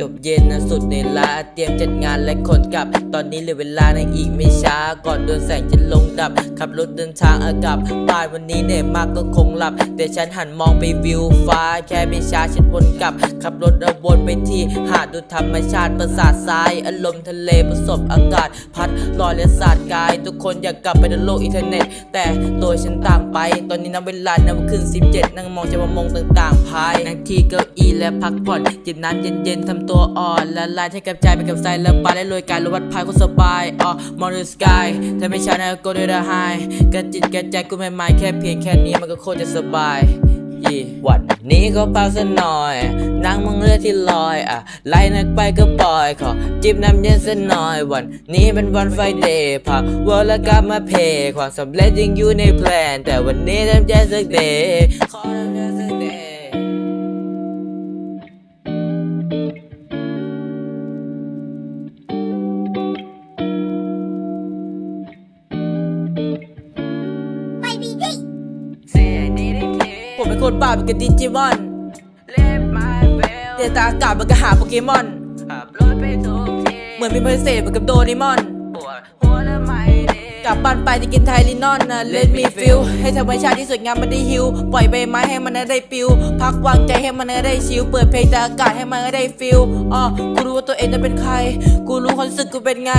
จบเย็นนะสุดในลาเตรียมจัดงานและคนกลับ ตอนนี้เหลือเวลาในอีกไม่ช้า ก่อนโดนแสงจะลง ดับ ขับรถเดินทางอากลับบ่ายวันนี้เหนื่อยมากก็คงหลับ แต่ฉันหันมองไปวิวฟ้า แค่ไม่ช้าฉันวนกลับ ขับรถระวนไปที่หาดดูธรรมชาติประสาททราย อารมณ์ทะเลประสบอากาศ พัดลอยและสาดกาย ทุกคนอยากกลับไปในโลกอินเทอร์เน็ต แต่ตัวฉันต่างไป ตอนนี้นับเวลานับขึ้น 17 นั่งมองจะมามองต่างๆพายนั่งที่เก้าอี้และพักผ่อนจิบน้ำเย็นๆทำตัวอ่อนละลายให้กับใจไปกับใจแล้วปลาและลอยกายรวัดพายคนสบายอ๋อมองดูสกายถ้าไม่ใช่นะก็ได้ละไฮกระจิตกระใจกูไม่หมายแค่เพียงแค่นี้มันก็โคตรจะสบายวันนี้ก็เปล่าสักหน่อยนั่งมองเรือที่ลอยอะไล่นักไปก็ปล่อยขอจิบน้ำเย็นสักหน่อย วันนี้เป็นวันไฟเดย์พักวอลกลับมาเพย์ความสำเร็จยังอยู่ในแพลน แต่วันนี้ทำใจสักเดย์ขอทำใจ ผมเป็นคนบ้าเป็นกับดิจิมอนเดตาอากาศมันก็หาโปเกมอนเหมือนมีพิเศษเหมือนกับโดเรมอนกลับบ้านไปจะกินไทลินอนนะ Let me feel ให้ธรรมชาติที่สวยงามมันได้ฮิว ปล่อยใบไม้ให้มันได้ปิว พักวางใจให้มันได้ชิล เปิดเพลงตากอากาศให้มันได้ฟิลอ๋อกูรู้ว่าตัวเองจะเป็นใคร กูรู้ความรู้สึกกูเป็นไง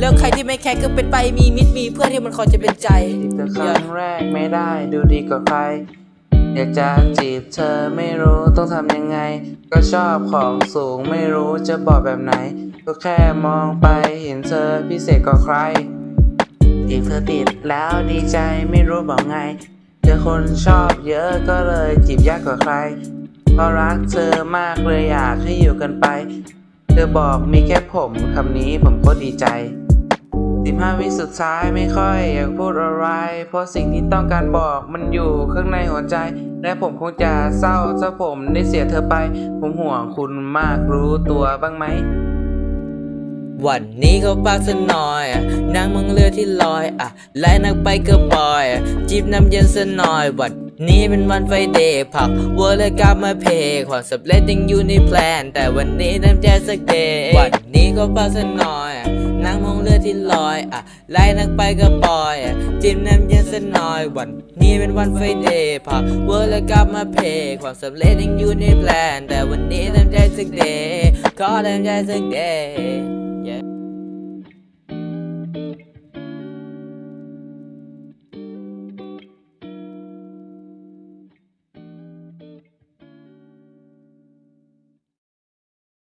แล้วใครที่ไม่แคร์ก็เป็นไปมีมิตรมีเพื่อนที่มันคอยจะเป็นใจจีบเธอครั้งแรกไม่ได้ ดูดีกว่าใคร อยากจะจีบเธอไม่รู้ต้องทำยังไง ก็ชอบของสูงไม่รู้จะบอกแบบไหน ก็แค่มองไปเห็นเธอพิเศษกว่าใครจีบเธอติดแล้วดีใจไม่รู้บอกไง เจอคนชอบเยอะก็เลยจีบยากกว่าใครเพราะรักเธอมากเลยอยากให้อยู่กันไป เธอบอกมีแค่ผมคำนี้ผมก็ดีใจ สิบห้าวิสุดท้ายไม่ค่อยอยากพูดอะไร เพราะสิ่งที่ต้องการบอกมันอยู่ข้างในหัวใจ และผมคงจะเศร้าถ้าผมได้เสียเธอไป ผมห่วงคุณมากรู้ตัวบ้างไหม วันนี้เขาปากสนอยอะนั่งมองเรือที่ลอยอะไล่นักไปก็ปล่อยอะจิบน้ำเย็นสนอยวันนี้เป็นวันไฟเดย์พักเวอร์เลยกลับมาเพย์ความสำเร็จยังอยู่ในแพลน แต่วันนี้ทำใจสักเดย์วันนี้เขาปากสนอยอะ นั่งมองเลือดที่ลอยอะไล่นักไปก็ปล่อยอะจิ้มน้ำเย็นสักหน่อยวันนี้เป็นวันไฟเดย์พักเวิร์แล้วกลับมาเพย์ความสำเร็จยังอยู่ในแพลนแต่วันนี้ทำใจสักเดย์ขอทำใจสักเดย์